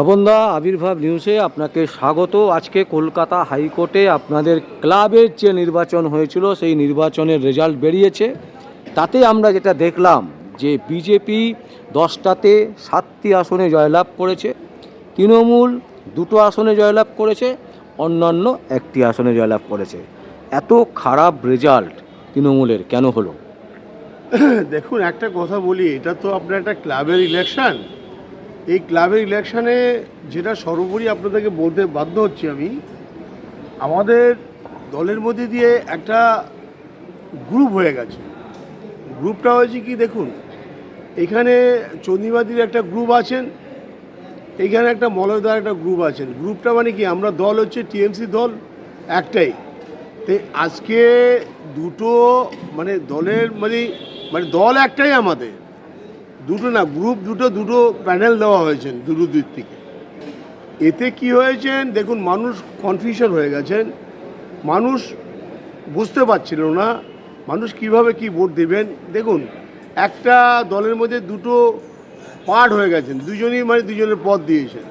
তপনদা আবির্ভাব নিউজে আপনাকে স্বাগত। আজকে কলকাতা হাইকোর্টে আপনাদের ক্লাবের যে নির্বাচন হয়েছিল, সেই নির্বাচনের রেজাল্ট বেরিয়েছে। তাতে আমরা যেটা দেখলাম, যে বিজেপি দশটাতে সাতটি আসনে জয়লাভ করেছে, তৃণমূল দুটো আসনে জয়লাভ করেছে, অন্যান্য একটি আসনে জয়লাভ করেছে। এত খারাপ রেজাল্ট তৃণমূলের কেন হলো? দেখুন, একটা কথা বলি, এটা তো আপনার একটা ক্লাবের ইলেকশন এই ক্লাবের ইলেকশানে যেটা সর্বোপরি আপনাদেরকে বলতে বাধ্য হচ্ছি আমি, আমাদের দলের মধ্যে দিয়ে একটা গ্রুপ হয়ে গেছে। গ্রুপটা হয়েছে কি দেখুন, এখানে চন্দিবাদির একটা গ্রুপ আছেন, এখানে একটা মলয়দার একটা গ্রুপ আছেন। গ্রুপটা মানে কি, আমরা দল হচ্ছে টিএমসি দল একটাই। তো আজকে দুটো মানে দলের মানে মানে দল একটাই আমাদের। দুটো না গ্রুপ দুটো দুটো প্যানেল দেওয়া হয়েছে দুটো দিক থেকে। এতে কি হয়েছেন? দেখুন, মানুষ কনফিউশন হয়ে গেছেন। মানুষ বুঝতে পারছিল না, মানুষ কীভাবে কি ভোট দেবেন। দেখুন, একটা দলের মধ্যে দুটো পার্ট হয়ে গেছেন, দুজনই মানে দুজনের পদ দিয়েছেন।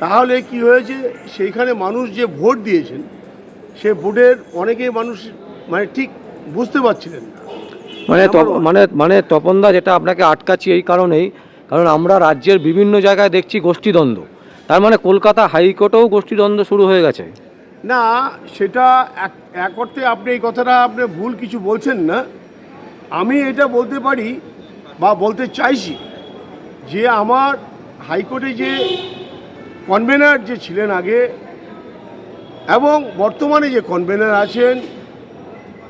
তাহলে কি হয়েছে? সেইখানে মানুষ যে ভোট দিয়েছেন, সে ভোটের অনেকেই মানুষ মানে ঠিক বুঝতে পারছিলেন না। মানে তপ- মানে মানে তপনদা যেটা আপনাকে আটকাচ্ছি এই কারণেই কারণ আমরা রাজ্যের বিভিন্ন জায়গায় দেখছি গোষ্ঠীদ্বন্দ্ব। তার মানে কলকাতা হাইকোর্টেও গোষ্ঠীদ্বন্দ্ব শুরু হয়ে গেছে। না সেটা এক এক অর্থে আপনি এই কথাটা আপনি ভুল কিছু বলছেন না। আমি এটা বলতে পারি বা বলতে চাইছি যে আমার হাইকোর্টে যে কনভেনার যে ছিলেন আগে এবং বর্তমানে যে কনভেনার আছেন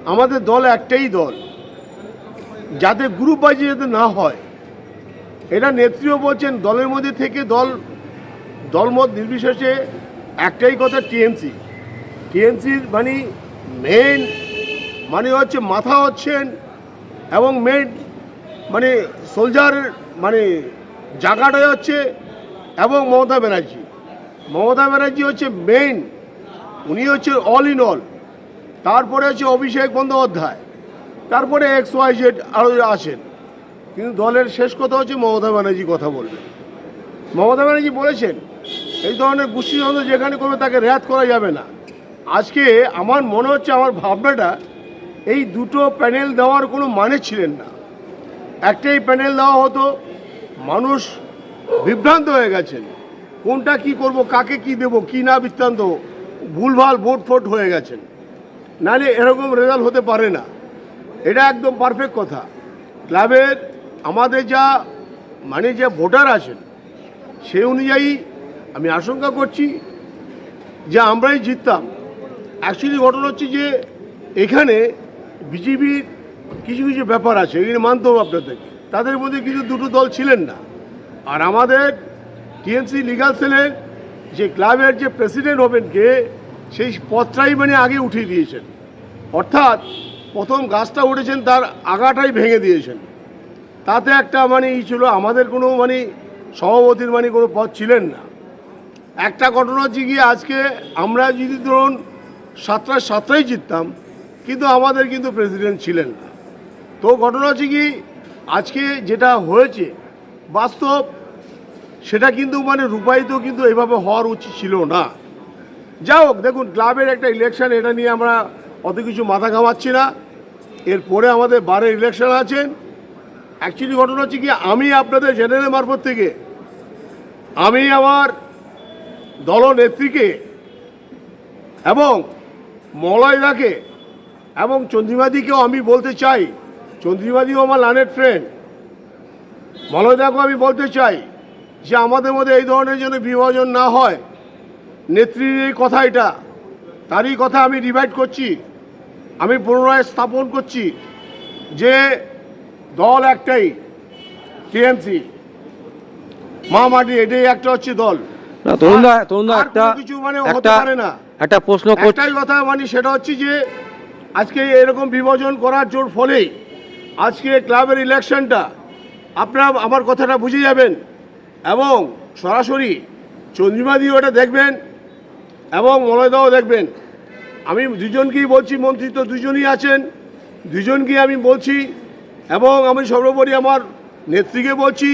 আমাদের দল একটাই দল। যাতে গ্রুপ বাজি যাতে না হয় এটা নেত্রীও বলছেন দলের মধ্যে থেকে দল দলমত নির্বিশেষে একটাই কথা টিএমসি টিএমসির মানে মেন মানে হচ্ছে মাথা হচ্ছেন এবং মেন মানে সোলজার মানে জায়গাটাই হচ্ছে এবং মমতা ব্যানার্জি। মমতা ব্যানার্জি হচ্ছে মেন উনি হচ্ছে অল ইন অল তারপরে হচ্ছে অভিষেক বন্দ্যোপাধ্যায়। তারপরে এক্স ওয়াই জেড আরও আসেন। কিন্তু দলের শেষ কথা হচ্ছে মমতা ব্যানার্জি কথা বলবেন মমতা ব্যানার্জি বলেছেন, এই ধরনের গোষ্ঠীদ্বন্দ্ব যেখানে করবে তাকে রেয়াত করা যাবে না। আজকে আমার মনে হচ্ছে, আমার ভাবনাটা, এই দুটো প্যানেল দেওয়ার কোনো মানে ছিলেন না। একটাই প্যানেল দেওয়া হতো, মানুষ বিভ্রান্ত হয়ে গেছেন। কোনটা কি করব, কাকে কি দেব, কি না বৃত্তান্ত, ভুলভাল ভোট ফোট হয়ে গেছেন। নাহলে এরকম রেজাল্ট হতে পারে না। এটা একদম পারফেক্ট কথা। ক্লাবের আমাদের যা মানে যে ভোটার আছেন সেই অনুযায়ী আমি আশঙ্কা করছি যে আমরাই জিততাম। অ্যাকচুয়ালি ঘটনা হচ্ছে যে, এখানে বিজেপির কিছু কিছু ব্যাপার আছে, এগুলো মানতে হবে আপনাদেরকে তাদের মধ্যে কিছু দুটো দল ছিলেন না। আর আমাদের টিএমসি লিগাল সেলের যে ক্লাবের যে প্রেসিডেন্ট হবেন কে, সেই পথটাই মানে আগে উঠিয়ে দিয়েছেন। অর্থাৎ প্রথম গাছটা উঠেছেন, তার আগাটাই ভেঙে দিয়েছেন। তাতে একটা মানে ই ছিল, আমাদের কোনো মানে সভাপতির মানে কোনো পদ ছিলেন না। একটা ঘটনা হচ্ছে গিয়ে আজকে আমরা যদি ধরুন সাতটায় সাতটাই জিততাম, কিন্তু আমাদের কিন্তু প্রেসিডেন্ট ছিলেন না। তো ঘটনা হচ্ছে কি, আজকে যেটা হয়েছে, বাস্তব সেটা কিন্তু মানে রূপায়িত কিন্তু এভাবে হওয়ার উচিত ছিল না। যাই হোক, দেখুন, ক্লাবের একটা ইলেকশন এটা নিয়ে আমরা অত কিছু মাথা ঘামাচ্ছি না। এরপরে আমাদের বারের ইলেকশন আছেন অ্যাকচুয়ালি ঘটনা হচ্ছে কি, আমি আপনাদের জেনারেল মারফত থেকে, আমি আমার দলনেত্রীকে এবং মলয়দাকে এবং চন্দ্রিমাদিকেও আমি বলতে চাই, চন্দ্রিমাদিও আমার লানের ফ্রেন্ড মলয়দাকেও আমি বলতে চাই যে আমাদের মধ্যে এই ধরনের যেন বিভাজন না হয়। নেত্রীর এই কথা এটা, তারই কথা আমি রিভাইড করছি। আমি পুনরায় স্থাপন করছি যে দল একটাই টিএমসি। মা মাটি এটাই একটা হচ্ছে দল। না তরুণদা তরুণদা একটা কিছু মানে হতে পারে না। একটা প্রশ্ন একটাই কথা মানে সেটা হচ্ছে যে আজকে এরকম বিভাজন করার জোর আজকে ক্লাবের ইলেকশনটা আপনারা আমার কথাটা বুঝে যাবেন। এবং সরাসরি চন্দ্রিমা দিয়ে ওটা দেখবেন এবং মলয়দাও দেখবেন। আমি দুজনকেই বলছি, মন্ত্রী তো দুজনই আছেন। দুজনকেই আমি বলছি এবং আমি সর্বোপরি আমার নেত্রীকে বলছি,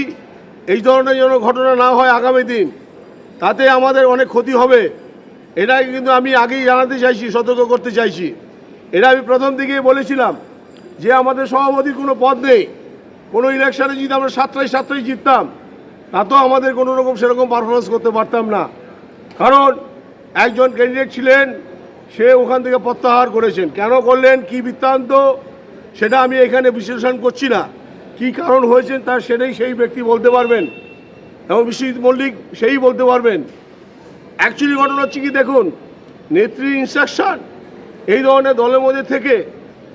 এই ধরনের যেন ঘটনা না হয় আগামী দিন, তাতে আমাদের অনেক ক্ষতি হবে। এটা কিন্তু আমি আগেই জানাতে চাইছি, সতর্ক করতে চাইছি। এটা আমি প্রথম দিকেই বলেছিলাম যে আমাদের সভাপতির কোনো পদ নেই। কোনো ইলেকশানে যদি আমরা সাতটায় সাতটায় জিততাম, তাতেও আমাদের কোনো রকম সেরকম পারফরমেন্স করতে পারতাম না। কারণ একজন ক্যান্ডিডেট ছিলেন সে ওখান থেকে প্রত্যাহার করেছেন। কেন করলেন? কি বৃত্তান্ত? সেটা আমি এখানে বিশ্লেষণ করছি না। কি কারণ হয়েছেন তার সেটাই সেই ব্যক্তি বলতে পারবেন। এবং বিশ্বজিৎ মল্লিক সেই বলতে পারবেন। অ্যাকচুয়ালি ঘটনা হচ্ছে কি দেখুন, নেত্রী ইনস্ট্রাকশন এই ধরনের দলের মধ্যে থেকে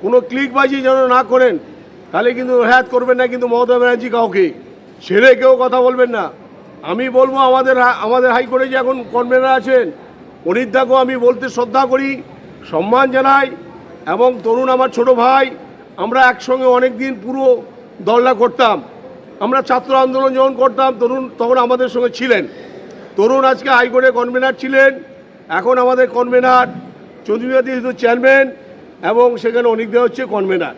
কোনো ক্লিকবাজি যেন না করেন, তাহলে কিন্তু হ্যাত করবেন না কিন্তু মমতা ব্যানার্জি কাউকে। ছেড়ে কেউ কথা বলবেন না। আমি বলব আমাদের আমাদের হাইকোর্টে যে এখন কনভেনার আছেন অনিদ্দাকেও আমি বলতে শ্রদ্ধা করি, সম্মান জানাই এবং তরুণ আমার ছোট ভাই, আমরা একসঙ্গে অনেক দিন পুরো দলটা করতাম। আমরা ছাত্র আন্দোলন যখন করতাম, তরুণ তখন আমাদের সঙ্গে ছিলেন। তরুণ আজকে হাইকোর্টে কনভেনার ছিলেন, এখন আমাদের কনভেনার যেহেতু চেয়ারম্যান এবং সেখানে অনেকদের হচ্ছে কনভেনার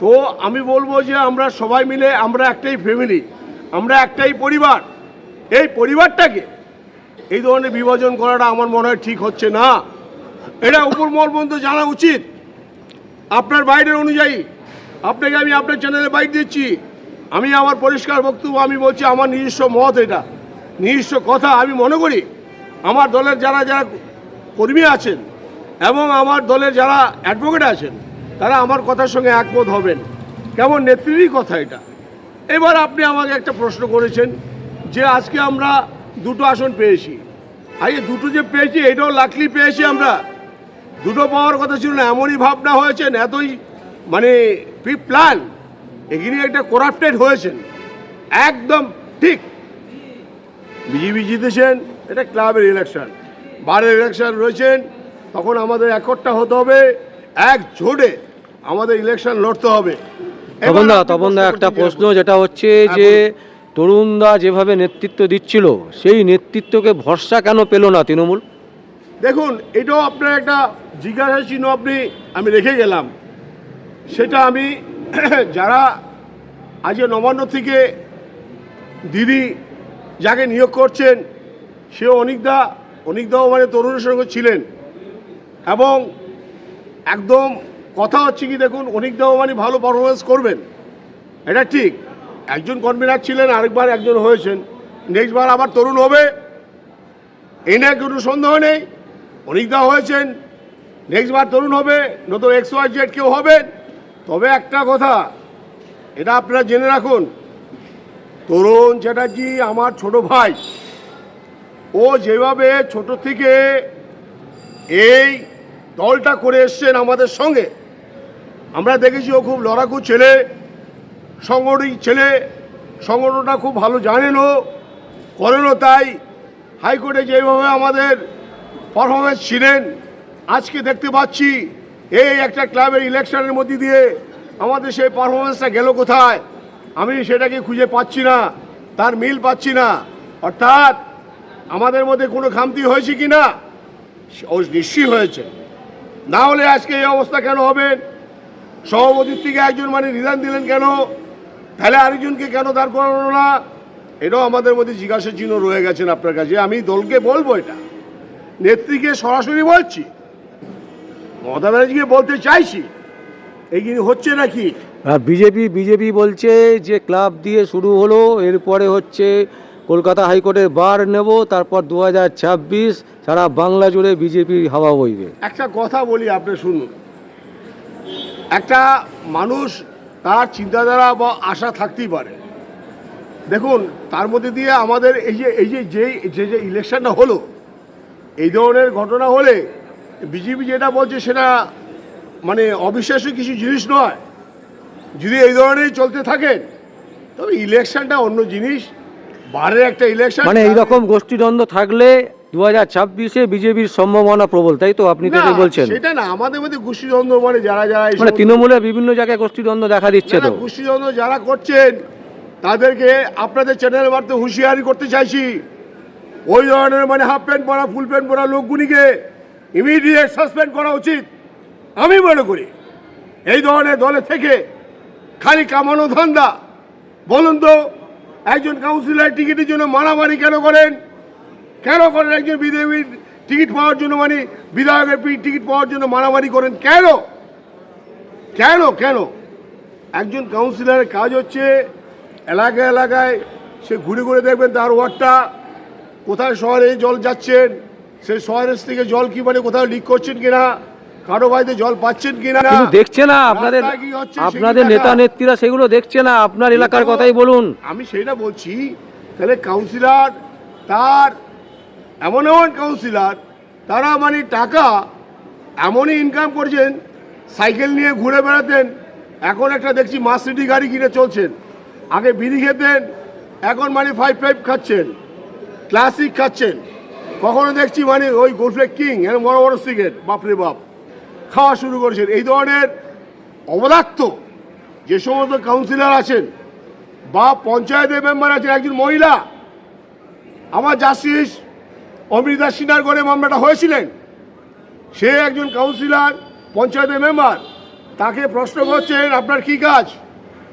তো আমি বলব যে আমরা সবাই মিলে, আমরা একটাই ফ্যামিলি আমরা একটাই পরিবার। এই পরিবারটাকে এই ধরনের বিভাজন করাটা আমার মনে হয় ঠিক হচ্ছে না। এটা উপরমহল পর্যন্ত জানা উচিত। আপনার বাইরের অনুযায়ী, আপনাকে আমি আপনার চ্যানেলে বাইক দিচ্ছি। আমি আমার পরিষ্কার বক্তব্য আমি বলছি, আমার নিজস্ব মত এটা। নিজস্ব কথা আমি মনে করি। আমার দলের যারা যারা কর্মী আছেন এবং আমার দলের যারা অ্যাডভোকেট আছেন, তারা আমার কথার সঙ্গে একমত হবেন। কেমন নেত্রীরই কথা এটা। এবার আপনি আমাকে একটা প্রশ্ন করেছেন যে আজকে আমরা দুটো আসন পেয়েছি। আর এই দুটো যে পেয়েছি এটাও লাকলি পেয়েছি আমরা। দুটো পাওয়ার কথা ছিল না এমনই ভাবনা হয়েছেন এতই মানে প্রি প্ল্যান এখানে একটা করাপ্টেড হয়েছেন। একদম ঠিক। বিজেপি জিতেছেন এটা ক্লাবের ইলেকশন বারের ইলেকশন রয়েছেন তখন আমাদের একটা হতে হবে এক জোটে আমাদের ইলেকশন লড়তে হবে। এবার তপনদা আপনি তপনদা একটা প্রশ্ন যেটা হচ্ছে হ্যাঁ, যে তরুণদা যেভাবে নেতৃত্ব দিচ্ছিল, সেই নেতৃত্বকে ভরসা কেন পেল না তৃণমূল? দেখুন, এটাও আপনার একটা জিজ্ঞাসা চিহ্ন আপনি, আমি রেখে গেলাম। সেটা আমি, যারা আজকে নবান্ন থেকে দিদি যাকে নিয়োগ করছেন সে অনিকদা অনিকদাও মানে তরুণের সঙ্গে ছিলেন। এবং একদম কথা হচ্ছে কি, দেখুন অনিকদাও মানে ভালো পারফরমেন্স করবেন। এটা ঠিক। একজন কনভেনার ছিলেন, আরেকবার একজন হয়েছেন। নেক্সট বার আবার তরুণ হবে। এ নিয়ে কোনো সন্দেহ নেই। অনেকদা হয়েছেন। নেক্সট বার তরুণ হবে। নতুন এক্স ওয়াই জেড কেউ হবেন। তবে একটা কথা, এটা আপনারা জেনে রাখুন। তরুণ চ্যাটার্জি আমার ছোট ভাই। ও যেভাবে ছোট থেকে এই দলটা করে এসছেন আমাদের সঙ্গে। আমরা দেখেছি ও খুব লড়াকু ছেলে। সংগঠনিক ছেলে, সংগঠনটা খুব ভালো জানেনও, করেনও তাই। হাইকোর্টে যেভাবে আমাদের পারফরমেন্স ছিলেন, আজকে দেখতে পাচ্ছি এই একটা ক্লাবের ইলেকশনের মধ্যে দিয়ে আমাদের সেই পারফরমেন্সটা গেল কোথায়? আমি সেটাকে খুঁজে পাচ্ছি না, তার মিল পাচ্ছি না। অর্থাৎ আমাদের মধ্যে কোনো খামতি হয়েছে কি না? নিশ্চয়ই হয়েছে। না হলে আজকে এই অবস্থা কেন হবে? সভাপতির থেকে একজন মানে রিজাইন দিলেন কেন? তাহলে আরেকজনকে কেন দাঁড় করানো না? এটাও আমাদের মধ্যে জিজ্ঞাসা চিহ্ন রয়ে গেছেন আপনার কাছে। আমি দলকে বলব এটা। নেত্রীকে সরাসরি বলছি। মমতা ব্যানার্জিকে বলতে চাইছি। এই কিন্তু হচ্ছে নাকি? আর বিজেপি বিজেপি বলছে যে ক্লাব দিয়ে শুরু হলো এরপরে হচ্ছে কলকাতা হাইকোর্টের বার নেব তারপর দু হাজার ছাব্বিশ সারা বাংলা জুড়ে বিজেপির হাওয়া বইবে। একটা কথা বলি আপনি শুনুন। একটা মানুষ তার চিন্তাধারা বা আশা থাকতেই পারে। দেখুন, তার মধ্যে দিয়ে আমাদের এই যে এই যে যেই যে যে ইলেকশনটা হলো, এই ধরনের ঘটনা হলে বিজেপি যেটা বলছে সেটা মানে অবিশ্বাস্য কিছু জিনিস নয়। যদি এই ধরনেরই চলতে থাকেন তবে ইলেকশনটা অন্য জিনিস। বারের একটা ইলেকশন মানে এইরকম গোষ্ঠীদ্বন্দ্ব থাকলে দু হাজার ছাব্বিশে বিজেপির সম্ভাবনা প্রবল তাই তো আপনি তো না, এটাই বলছেন? সেটা না আমাদের মধ্যে গোষ্ঠীদ্বন্দ্ব মানে যারা যারা মানে সমস্ত- তৃণমূলে বিভিন্ন জায়গায় গোষ্ঠীদ্বন্দ্ব দেখা দিচ্ছে তো। গোষ্ঠীদ্বন্দ্ব যারা করছেন তাদেরকে আপনাদের চ্যানেল মারতে হুঁশিয়ারি করতে চাইছি। ওই ধরনের মানে হাফ প্যান্ট পরা ফুল প্যান্ট পরা লোকগুলিকে ইমিডিয়েট সাসপেন্ড করা উচিত আমি মনে করি। এই ধরনের দলে থেকে খালি কামানো ধান্দা। বলুন তো একজন কাউন্সিলর টিকিটের জন্য মারামারি কেন করেন? কেন করেন একজন বিধেয়কের টিকিট পাওয়ার জন্য মানে বিধায়কের টিকিট পাওয়ার জন্য মারামারি করেন? কেন? কেন? কেন? একজন কাউন্সিলরের কাজ হচ্ছে এলাকা এলাকায় সে ঘুরে ঘুরে দেখবেন তার ওয়ার্ডটা কোথায় শহরে জল যাচ্ছেন সেই শহরের থেকে জল কি মানে কোথাও লিক করছেন কিনা কারও বাড়িতে জল পাচ্ছেন কিনা দেখছে না আপনাদের রাস্তায় কি হচ্ছে আপনাদের নেতা নেত্রীরা সেগুলো দেখছে না আপনার এলাকার কথাই বলুন। আমি সেটা বলছি তাহলে কাউন্সিলর তার এমন এমন কাউন্সিলার তারা মানে টাকা এমনই ইনকাম করছেন সাইকেল নিয়ে ঘুরে বেড়াতেন, এখন একটা দেখছি মাস সিটি গাড়ি কিনে চলছেন। আগে বিড়ি খেতেন, এখন মানে ফাইভ ফাইভ খাচ্ছেন ক্লাসিক খাচ্ছেন। কখনো দেখছি মানে ওই গোলফ্লেক কিং এর বড় বড় সিগারেট বাপরে বাপ। খাওয়া শুরু করেছেন। এই ধরনের অবদাক্ত যে সমস্ত কাউন্সিলর আছেন, বা পঞ্চায়েতের মেম্বার আছেন, একজন মহিলা, আমার জাস্টিস অমৃতা সিনহার করে মামলাটা হয়েছিলেন। সে একজন কাউন্সিলর পঞ্চায়েতের মেম্বার তাকে প্রশ্ন করছেন, আপনার কি কাজ?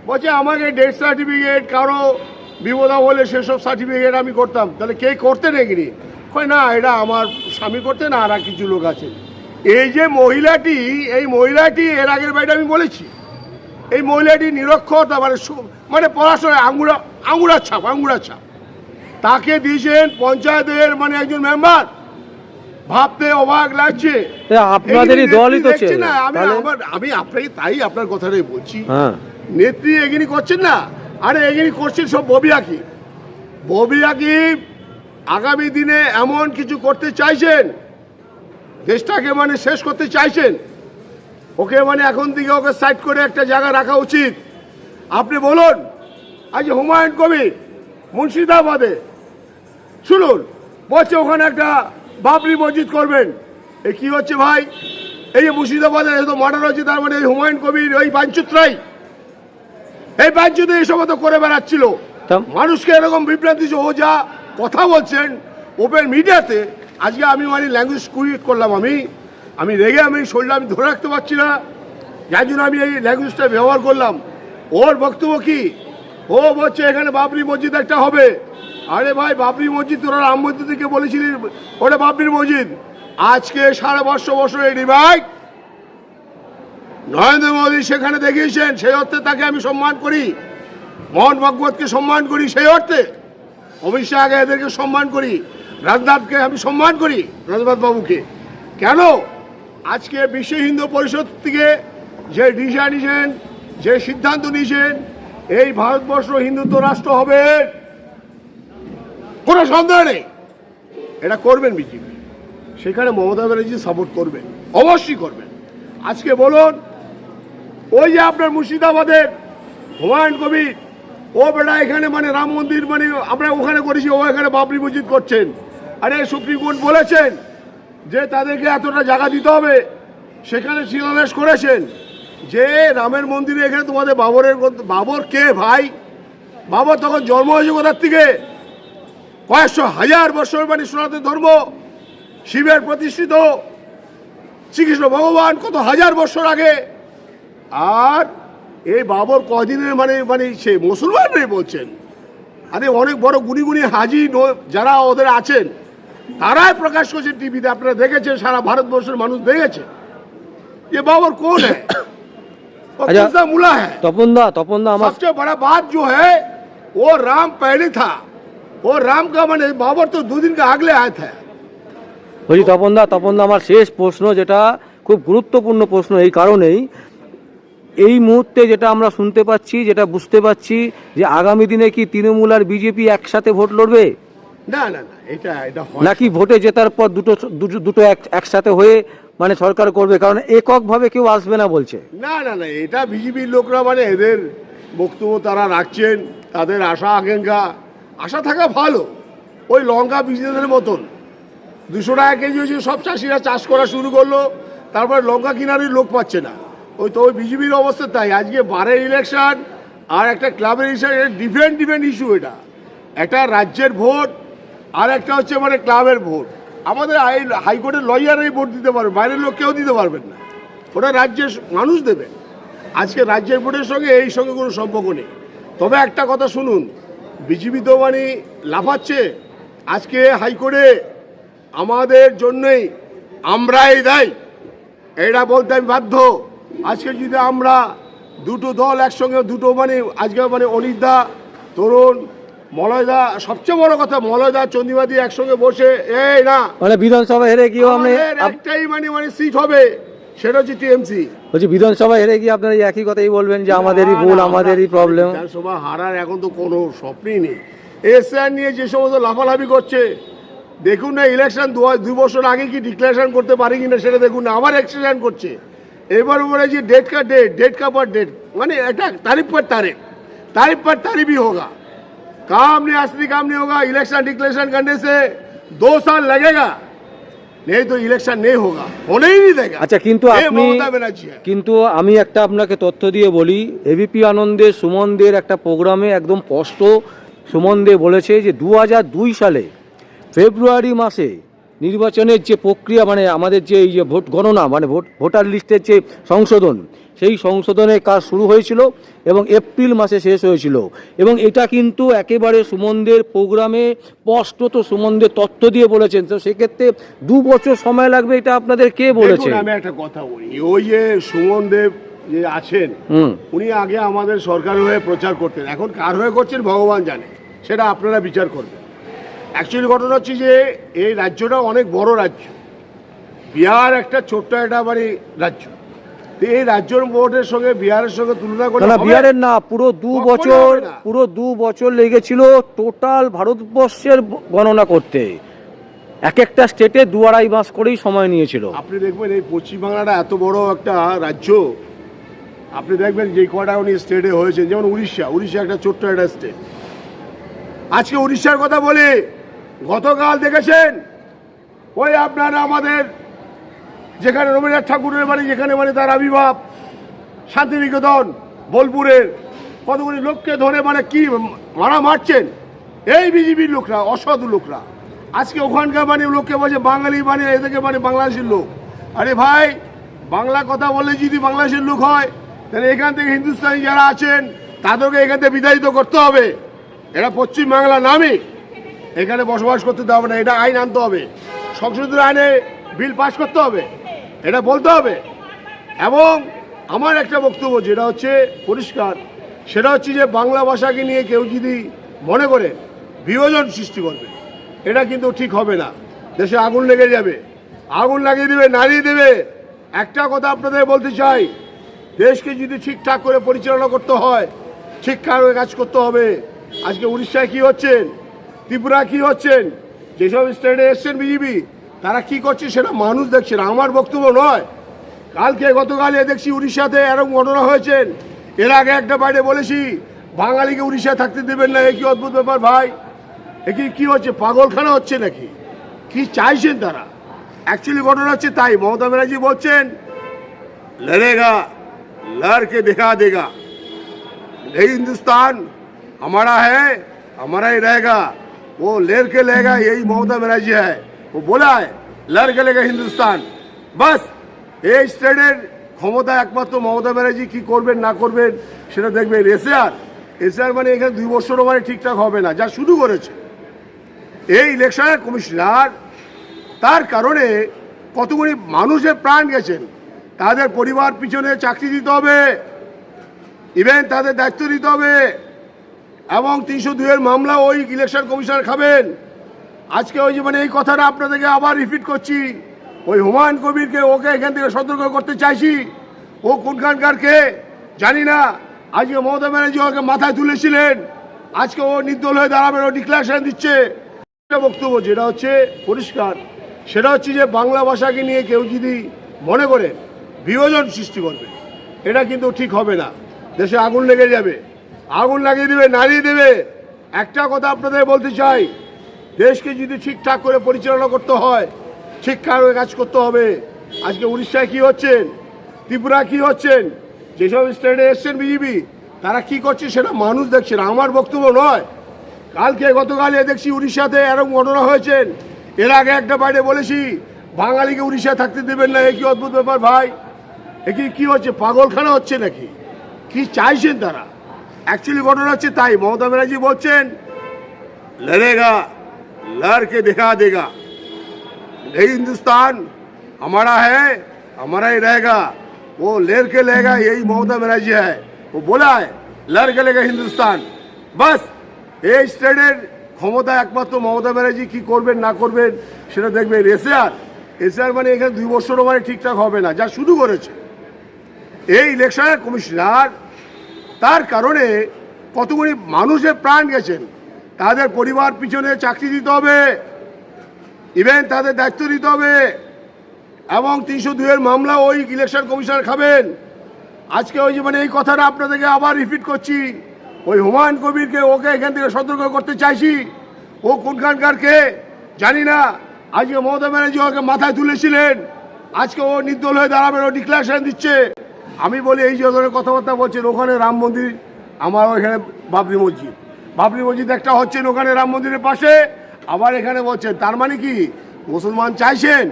বলছে, আমাকে ডেথ সার্টিফিকেট কারও বিপদা হলে সেসব সার্টিফিকেট আমি করতাম। তাহলে কে করতেন এগিয়ে কয়, না, এটা আমার স্বামী করতেন, আর আর কিছু লোক আছে এই যে মহিলাটি, এই মহিলাটি, এর আগের বাড়িটা আমি বলেছি। এই মহিলাটি নিরক্ষরতা মানে মানে পড়াশোনায় আঙ্গুরা আঙ্গুরার ছাপ আঙ্গুরার ছাপ। তাকে দিয়েছেন পঞ্চায়েতের মানে একজন মেম্বার। ভাবতে অবাক লাগছে। আপনাদেরই দলই তো ছিল। না আমি? আমার আমি আপনাকে তাই আপনার কথাটাই বলছি। হ্যাঁ। নেত্রী এগিনি করছেন না আরে এগিনি করছেন সব ববি আঁকি ববি আঁকি আগামী দিনে এমন কিছু করতে চাইছেন দেশটাকে মানে শেষ করতে চাইছেন। ওকে মানে এখন থেকে ওকে সাইড করে একটা জায়গা রাখা উচিত। আপনি বলুন আজ হুমায়ুন কবির মুর্শিদাবাদে শুনুন বলছে ওখানে একটা বাবরি মসজিদ করবেন। এ কি হচ্ছে ভাই? এই যে মুর্শিদাবাদে এত মার্ডার হচ্ছে তার মানে এই হুমায়ুন কবির ওই বাঞ্চুতরাই। এই বাঞ্চুতে এই সময় তো করে বেড়াচ্ছিল। তা- মানুষকে এরকম বিভ্রান্তি ও যা কথা বলছেন ওপেন মিডিয়াতে আজকে আমি মানে ল্যাঙ্গুয়েজ কুইট করলাম আমি। আমি রেগে আমি শরীরটা আমি ধরে রাখতে পারছি না। যার জন্য আমি এই ল্যাঙ্গুয়েজটা ব্যবহার করলাম। ওর বক্তব্য কি? ও বলছে এখানে বাবরি মসজিদ একটা হবে। আরে ভাই, বাবরি মসজিদ তোরা রাম মসজিদ থেকে বলেছিলি, ওটা বাবরি মসজিদ। আজকে সাড়ে পাঁচশো বছর এই রিভাইট নরেন্দ্র মোদী সেখানে দেখিয়েছেন, সেই অর্থে তাকে আমি সম্মান করি। মোহন ভাগবতকে সম্মান করি, সেই অর্থে। অমিত শাহকে এদেরকে সম্মান করি, রাজনাথকে আমি সম্মান করি, রাজনাথ বাবুকে। কেন? আজকে বিশ্ব হিন্দু পরিষদ থেকে যে ডিসিশন নিয়েছেন, যে সিদ্ধান্ত নিয়েছেন, এই ভারতবর্ষ হিন্দুত্ব রাষ্ট্র হবে। কোনো সন্দেহ নেই। এটা করবেন বিজেপি। সেখানে মমতা ব্যানার্জি সাপোর্ট করবেন। অবশ্যই করবেন। আজকে বলুন, ওই যে আপনার মুর্শিদাবাদের হুমায়ুন কবির, ও বেটা এখানে মানে রাম মন্দির মানে আমরা ওখানে করেছি, ও এখানে বাবরি মসজিদ করছেন। আরে সুপ্রিম কোর্ট বলেছেন যে তাদেরকে এতটা জায়গা দিতে হবে। সেখানে শিলান্যাস করেছেন। যে রামের মন্দিরে এখানে তোমাদের বাবরের বাবর কে ভাই? বাবর তখন জন্ম হয়েছে কোথার থেকে? কয়েকশো হাজার বছর মানে সনাতন ধর্ম শিবের প্রতিষ্ঠিত শ্রীকৃষ্ণ ভগবান কত হাজার বছর আগে আর এই বাবর কদিনের মানে মানে সে মুসলমানরাই বলছেন আরে অনেক বড় গুনি গুনি হাজি ন- যারা ওদের আছেন তারাই প্রকাশ করছে টিভিতে আপনারা দেখেছেন সারা ভারতবর্ষের মানুষ দেখেছে যে बाबर कौन है और अच्छा। किसका मूला है তপনদা তপনদা আমার सबसे बड़ा बात जो है वो राम पहले था वो राम का मैंने बाबर तो दो दिन का अगले आया था বলছি তপনদা তপনদা আমার শেষ প্রশ্ন যেটা খুব গুরুত্বপূর্ণ প্রশ্ন এই কারণেই এই মুহূর্তে যেটা আমরা শুনতে পাচ্ছি যেটা বুঝতে পাচ্ছি যে আগামী দিনে কি তৃণমূল আর বিজেপি একসাথে ভোট লড়বে না না না এটা এটা হয় নাকি ভোটে জেতার পর দুটো দুটো- দুটো এক- একসাথে হয়ে মানে সরকার করবে কারণ এককভাবে কেউ আসবে না বলছে না না না এটা বিজেপির লোকরা মানে এদের বক্তব্য তারা রাখছেন তাদের আশা আকাঙ্ক্ষা আশা থাকা ভালো। ওই লঙ্কা বিজনেসের মতন। দুশো টাকা কেজি হয়েছে, সব চাষিরা চাষ করা শুরু করল। তারপর লঙ্কা কিনারই লোক পাচ্ছে না। ওই তো ওই বিজেপির অবস্থা তাই। আজকে বারের ইলেকশন আর একটা ক্লাবের ইলেকশন ডিফারেন্ট ডিফারেন্ট ইস্যু এটা। একটা রাজ্যের ভোট আর একটা হচ্ছে মানে ক্লাবের ভোট। আমাদের হাইকোর্টের লয়ারই ভোট দিতে পারবে, বাইরের লোক কেউ দিতে পারবেন না। ওটা রাজ্যের মানুষ দেবে। আজকে রাজ্যের ভোটের সঙ্গে এই সঙ্গে কোনো সম্পর্ক নেই। তবে একটা কথা শুনুন বিজেপি তো মানে লাফাচ্ছে। আজকে হাইকোর্টে আমাদের জন্যই আমরাই দেয়। এটা বলতে আমি বাধ্য। আজকে যদি আমরা দুটো দল একসঙ্গে দুটো মানে আজকে মানে অনিদা তরুণ মলয়দা সবচেয়ে বড় কথা মলয়দা চন্দিবাদী একসঙ্গে বসে এই না। মানে বিধানসভা হেরে আমাদের একটাই মানে মানে সিট হবে। সেটা হচ্ছে টিএমসি বলছি বিধানসভা হেরে গিয়ে আপনারা এই একই কথাই বলবেন যে আমাদেরই ভুল আমাদেরই প্রবলেম বিধানসভা হারার এখন তো কোনো স্বপ্নই নেই এসআর নিয়ে যে সমস্ত লাফালাফি করছে দেখুন না ইলেকশন দু দুই বছর আগে কি ডিক্লারেশন করতে পারি কিনা সেটা দেখুন না আবার এক্সটেনশন করছে এবার বলে যে डेट का डेट डेट का पर डेट माने এটা तारीफ पर तारीफ तारीफ पर तारीफ ही होगा काम नहीं असली काम नहीं होगा इलेक्शन डिक्लेरेशन करने से दो साल लगेगा नहीं तो इलेक्शन नहीं होगा होने ही नहीं देगा আচ্ছা কিন্তু ये আপনি ममता बनर्जी है কিন্তু আমি একটা আপনাকে তথ্য দিয়ে বলি এবিপি আনন্দে সুমনদের একটা প্রোগ্রামে একদম স্পষ্ট সুমন দে বলেছে যে দু দুই সালে ফেব্রুয়ারি মাসে নির্বাচনের যে প্রক্রিয়া মানে আমাদের যে এই যে ভোট গণনা মানে ভোট ভোটার লিস্টের যে সংশোধন সেই সংশোধনের কাজ শুরু হয়েছিল এবং এপ্রিল মাসে শেষ হয়েছিল। এবং এটা কিন্তু একেবারে সুমনদের প্রোগ্রামে স্পষ্টত সুমনদের তথ্য দিয়ে বলেছেন। তো সেক্ষেত্রে দু বছর সময় লাগবে এটা আপনাদের কে বলেছে? আমি একটা কথা বলি। ওই যে সুমন দেব যে আছেন উনি আগে আমাদের সরকার হয়ে প্রচার করতেন। এখন কার হয়ে করছেন ভগবান জানে। সেটা আপনারা বিচার করবেন। অ্যাকচুয়ালি ঘটনা হচ্ছে যে এই রাজ্যটা অনেক বড় রাজ্য। বিহার একটা ছোট্ট একটা মানে রাজ্য। এই রাজ্যর ভোটের সঙ্গে বিহারের সঙ্গে তুলনা করে না না বিহারের না পুরো দু বছর পুরো দু বছর লেগেছিল টোটাল ভারতবর্ষের গণনা করতে। এক একটা স্টেটে দু আড়াই মাস করেই সময় নিয়েছিল। আপনি দেখবেন এই পশ্চিমবাংলাটা এত বড় একটা রাজ্য। আপনি দেখবেন যে কটা উনি স্টেটে হয়েছে যেমন উড়িষ্যা। উড়িষ্যা একটা ছোট্ট একটা স্টেট। আজকে উড়িষ্যার কথা বলি। গতকাল দেখেছেন? ওই আপনারা আমাদের যেখানে রবীন্দ্রনাথ ঠাকুরের বাড়ি, যেখানে মানে তার আবির্ভাব, শান্তিনিকেতন, বোলপুরের কতগুলি লোককে ধরে মানে কি মারা মারছেন? এই বিজেপির লোকরা অসাধু লোকরা। আজকে ওখানকার মানে লোককে বলছে বাঙালি মানে এদেরকে মানে বাংলাদেশের লোক। আরে ভাই, বাংলা কথা বলে যদি বাংলাদেশের লোক হয়, তাহলে এখান থেকে হিন্দুস্তানি যারা আছেন, তাদেরকে এখান থেকে বিতাড়িত করতে হবে। এরা পশ্চিম বাংলা নামে। এখানে বসবাস করতে দেওয়া হবে না, এটা আইন আনতে হবে। সংশোধিত আইনে বিল পাস করতে হবে, এটা বলতে হবে। এবং আমার একটা বক্তব্য, যেটা হচ্ছে পরিষ্কার, সেটা হচ্ছে যে বাংলা ভাষাকে নিয়ে কেউ যদি মনে করে বিভাজন সৃষ্টি করবে, এটা কিন্তু ঠিক হবে না। দেশে আগুন লেগে যাবে, আগুন লাগিয়ে দেবে, নাড়িয়ে দেবে। একটা কথা আপনাদের বলতে চাই, দেশকে যদি ঠিকঠাক করে পরিচালনা করতে হয়, ঠিকঠাক কাজ করতে হবে। আজকে উড়িষ্যায় কি হচ্ছেন ত্রিপুরা কি হচ্ছেন? যেসব স্টেটে এসছেন বিজেপি তারা কি করছে সেটা মানুষ দেখছেন, আমার বক্তব্য নয়। কালকে গতকাল এ দেখছি উড়িষ্যাতে এরকম ঘটনা হয়েছেন। এর আগে একটা বাইরে বলেছি, বাঙালিকে উড়িষ্যায় থাকতে দেবেন না, এ কি অদ্ভুত ব্যাপার ভাই? এ কি, কী হচ্ছে, পাগলখানা হচ্ছে নাকি? কি চাইছেন তারা? অ্যাকচুয়ালি ঘটনা হচ্ছে তাই, মমতা ব্যানার্জি বলছেন, লড়েগা, লড়কে দেখা দেগা। नहीं হিন্দুস্তান हमारा है হ্যাঁ, আমারাই ही वो लेर के लेगा यही ममता बनर्जी है वो बोला है लड़ के लेगा হিন্দুস্তান বাস এই স্টেটের ক্ষমতা একমাত্র মমতা ব্যানার্জি কি করবেন না করবেন সেটা দেখবেন এসআর এসআর মানে এখানে দুই বছরও মানে ঠিকঠাক হবে না যা শুরু করেছে এই ইলেকশনের কমিশনার তার কারণে কতগুলি মানুষের প্রাণ গেছেন তাদের পরিবার পিছনে চাকরি দিতে হবে ইভেন তাদের দায়িত্ব দিতে হবে এবং তিনশো দুইয়ের মামলা ওই ইলেকশন কমিশনার খাবেন। আজকে ওই মানে এই কথাটা আপনাদেরকে আবার রিপিট করছি। ওই হুমায়ুন কবিরকে ওকে এখান থেকে সতর্ক করতে চাইছি। ও কোনখানকার কে জানি না। আজকে মমতা ব্যানার্জি ওকে মাথায় তুলেছিলেন। আজকে ও নির্দল হয়ে দাঁড়াবেন ও ডিক্লারেশন দিচ্ছে। একটা বক্তব্য, যেটা হচ্ছে পরিষ্কার। সেটা হচ্ছে যে বাংলা ভাষাকে নিয়ে কেউ যদি মনে করে বিভাজন সৃষ্টি করবে, এটা কিন্তু ঠিক হবে না। দেশে আগুন লেগে যাবে। আগুন লাগিয়ে দেবে, নাড়িয়ে দেবে। একটা কথা আপনাদের বলতে চাই, দেশকে যদি ঠিকঠাক করে পরিচালনা করতে হয়, ঠিকঠাক কাজ করতে হবে। আজকে উড়িষ্যায় কি হচ্ছেন? ত্রিপুরা কি হচ্ছেন? যেসব স্টেটে এসছেন বিজেপি, তারা কি করছে সেটা মানুষ দেখছে না, আমার বক্তব্য নয়। কালকে, গতকাল দেখছি উড়িষ্যাতে এরকম ঘটনা হয়েছেন। এর আগে একটা বাইরে বলেছি, বাঙালিকে উড়িষ্যায় থাকতে দেবেন না, এ কি অদ্ভুত ব্যাপার ভাই? এ কি হচ্ছে, পাগলখানা হচ্ছে নাকি? কি চাইছেন তারা? অ্যাকচুয়ালি ঘটনা হচ্ছে তাই মমতা ব্যানার্জি বলছেন লড়েগা लड़ के दिखा देगा यही हिंदुस्तान हमारा है हमारा ही रहेगा वो लेर के लेगा यही ममता बनर्जी है वो बोला है लड़ के लेगा হিন্দুস্তান বাস এই স্টেটের ক্ষমতা একমাত্র মমতা ব্যানার্জি কি করবেন না করবেন সেটা দেখবেন এসআর এসআর মানে এখানে দুই বছরও মানে ঠিকঠাক হবে না যা শুরু করেছে এই ইলেকশনের কমিশনার তার কারণে কতগুলি মানুষের প্রাণ গেছেন। তাদের পরিবার পিছনে চাকরি দিতে হবে। ইভেন তাদের দায়িত্ব দিতে হবে। এবং তিনশো দুইয়ের মামলা ওই ইলেকশন কমিশনার খাবেন। আজকে ওই মানে এই কথাটা আপনাদেরকে আবার রিপিট করছি। ওই হুমায়ুন কবিরকে ওকে এখান থেকে সতর্ক করতে চাইছি। ও কোনখানকার কে জানি না। আজকে মমতা ব্যানার্জি ওকে মাথায় তুলেছিলেন। আজকে ও নির্দল হয়ে দাঁড়াবেন, ও ডিক্লারেশন দিচ্ছে। আমি বলি এই যে ধরনের কথাবার্তা বলছেন, ওখানে রাম মন্দির, আমার ওখানে বাবরি মসজিদ। বাবরি মসজিদ একটা হচ্ছেন ওখানে রাম মন্দিরের পাশে, আবার এখানে বলছেন, তার মানে কি? মুসলমান চাইছেন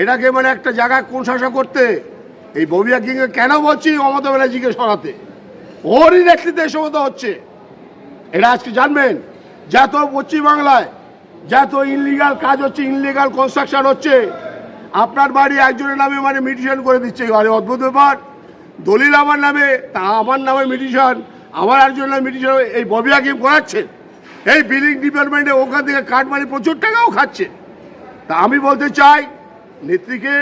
এটাকে মানে একটা জায়গায় কোন শাসা করতে। এই ববিয়া কিংকে কেন বলছি? মমতা ব্যানার্জিকে সরাতে। ওরই নেতৃত্বে এই সমস্ত হচ্ছে। এটা আজকে জানবেন যত পশ্চিমবাংলায় যত ইনলিগাল কাজ হচ্ছে ইনলিগাল কনস্ট্রাকশন হচ্ছে। আপনার বাড়ি একজনের নামে মানে মিটিশন করে দিচ্ছে অদ্ভুত ব্যাপার। দলিল আমার নামে, তা আমার নামে মিটিশন, আমার একজনের নামে মিটিশন, এই ববি হাকিম করাচ্ছে এই বিল্ডিং ডিপার্টমেন্টে ওখান থেকে কাঠ মারি প্রচুর টাকাও খাচ্ছে। তা আমি বলতে চাই, নেত্রীকে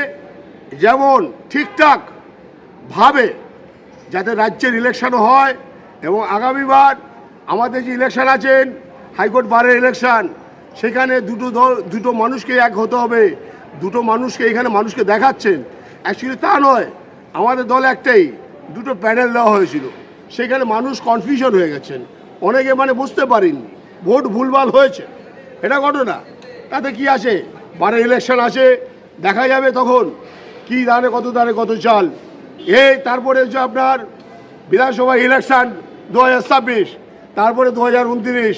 যেমন ঠিকঠাক ভাবে যাতে রাজ্যের ইলেকশন হয় এবং আগামীবার আমাদের যে ইলেকশন আছেন, হাইকোর্ট বারের ইলেকশন সেখানে দুটো দল, দুটো মানুষকে এক হতে হবে। দুটো মানুষকে এখানে মানুষকে দেখাচ্ছেন। অ্যাকচুয়ালি তা নয় আমাদের দল একটাই, দুটো প্যানেল দেওয়া হয়েছিল। সেখানে মানুষ কনফিউশন হয়ে গেছেন। অনেকে মানে বুঝতে পারেননি। ভোট ভুলভাল হয়েছে। এটা ঘটনা। তাতে কি আছে? বারে ইলেকশন আছে, দেখা যাবে তখন কি দাঁড়ে কত দাঁড়ে কত চাল। এই তারপরে হচ্ছে আপনার বিধানসভা ইলেকশন দু হাজার তারপরে দু হাজার উনত্রিশ,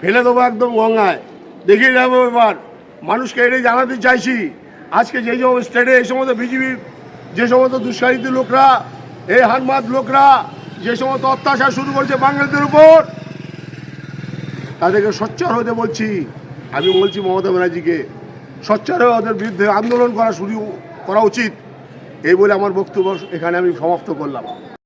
ফেলে দেবো একদম গঙ্গায়। দেখিয়ে যাব এবার। মানুষকে এটাই জানাতে চাইছি। আজকে যে সমস্ত স্টেটে এই সমস্ত বিজেপির যে সমস্ত দুঃসাহিত লোকরা এই হানমাদ লোকরা, যে সমস্ত অত্যাচার শুরু করছে বাঙালিদের উপর, তাদেরকে সচ্চার হতে বলছি। আমি বলছি মমতা ব্যানার্জিকে সোচ্চার হয়ে ওদের বিরুদ্ধে আন্দোলন করা শুরু করা উচিত। এই বলে আমার বক্তব্য এখানে আমি সমাপ্ত করলাম।